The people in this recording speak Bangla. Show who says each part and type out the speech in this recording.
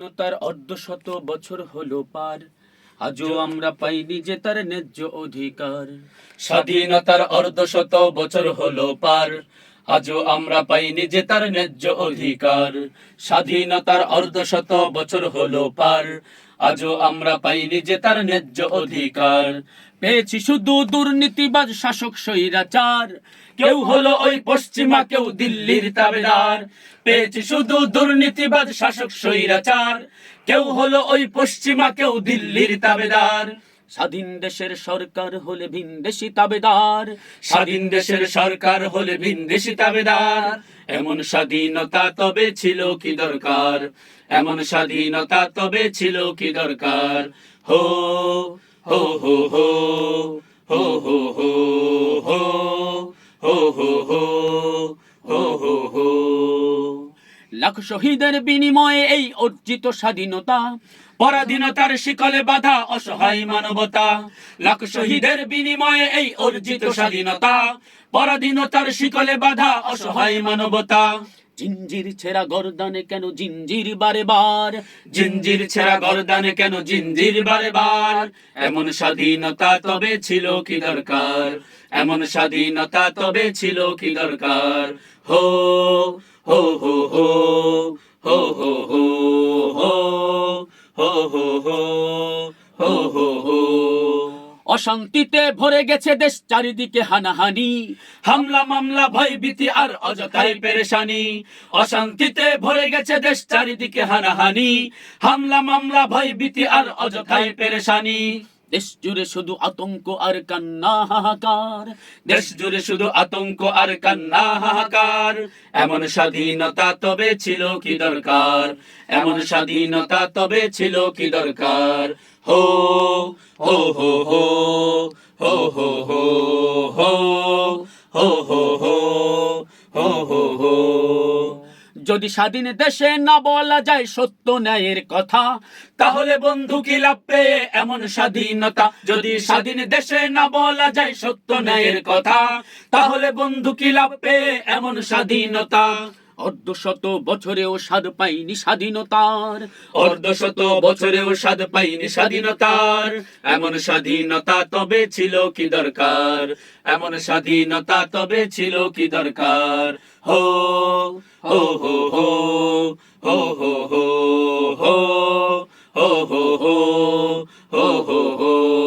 Speaker 1: তার অর্ধশত বছর হলো পার। আজও আমরা পাইনি যে তার ন্যায্য অধিকার। স্বাধীনতার অর্ধশত বছর হলো পার। আজও আমরা পাইনি যে তার ন্যায্য অধিকার। স্বাধীনতার অর্ধশত বছর হলো পার। আজও আমরা পাইনি যে তার ন্যায্য অধিকার। পেয়েছি শুধু দুর্নীতিবাজ শাসক স্বৈরাচার। কেউ হলো ওই পশ্চিমা, কেউ দিল্লির তাবেদার। পেয়েছি শুধু দুর্নীতিবাজ শাসক স্বৈরাচার। কেউ হলো ওই পশ্চিমা, কেউ দিল্লির তাবেদার। স্বাধীন দেশের সরকার হলে ভিনদেশি তাবেদার স্বাধীন দেশের সরকার হলে ভিনদেশি তাবেদার এমন স্বাধীনতা তবে ছিল কি দরকার এমন স্বাধীনতা তবে ছিল কি দরকার হো হো হো হো হো হো হো হো হো হো হো হো হো হো লাখ শহীদের বিনিময়ে এই অর্জিত স্বাধীনতা, পরাধীনতার শিকলে বাধা, অসহায় মানবতা। লাখ শহীদের বিনিময়ে এই অর্জিত স্বাধীনতা, পরাধীনতার শিকলে বাধা, অসহায় মানবতা। জিঞ্জির ছেঁড়া গরদানে কেন জিঞ্জির বারে বার? জিঞ্জির ছেঁড়া গরদানে কেন জিঞ্জির বারে বার? এমন স্বাধীনতা তবে ছিল কি দরকার? এমন স্বাধীনতা তবে ছিল কি দরকার? হো হো হো হো হো হো হো হো হো হো হো হো হো অশান্তিতে ভরে গেছে দেশ চারিদিকে হানাহানি। হামলা, মামলা ভয় ভীতি আর অযথাই পেরেশানি। অশান্তিতে ভরে গেছে দেশ চারিদিকে হানাহানি। হামলা, মামলা ভয় ভীতি আর অযথাই পেরেশানি। দেশ জুড়ে শুধু আতঙ্ক আর কান্না হাহাকার দেশ জুড়ে শুধু আতঙ্ক আর কান্না হাহাকার এমন স্বাধীনতা তবে ছিল কি দরকার এমন স্বাধীনতা তবে ছিল কি দরকার হো হো হো হো হো হো হো হো হো হো হো হো হো হো যদি স্বাধীন দেশে না বলা যায় সত্য ন্যায়ের কথা, তাহলে বন্ধু কি লাভ পেয়ে এমন স্বাধীনতা? যদি স্বাধীন দেশে না বলা যায় সত্য ন্যায়ের কথা, তাহলে বন্ধু কি লাভ পেয়ে এমন স্বাধীনতা? অর্ধশত বছরেও স্বাদ পাইনি স্বাধীনতার অর্ধশত বছরেও স্বাদ পাইনি স্বাধীনতার এমন স্বাধীনতা তবে ছিল কি দরকার এমন স্বাধীনতা তবে ছিল কি দরকার হো হো হো হো হো হো হো হো হো হো হো হো হো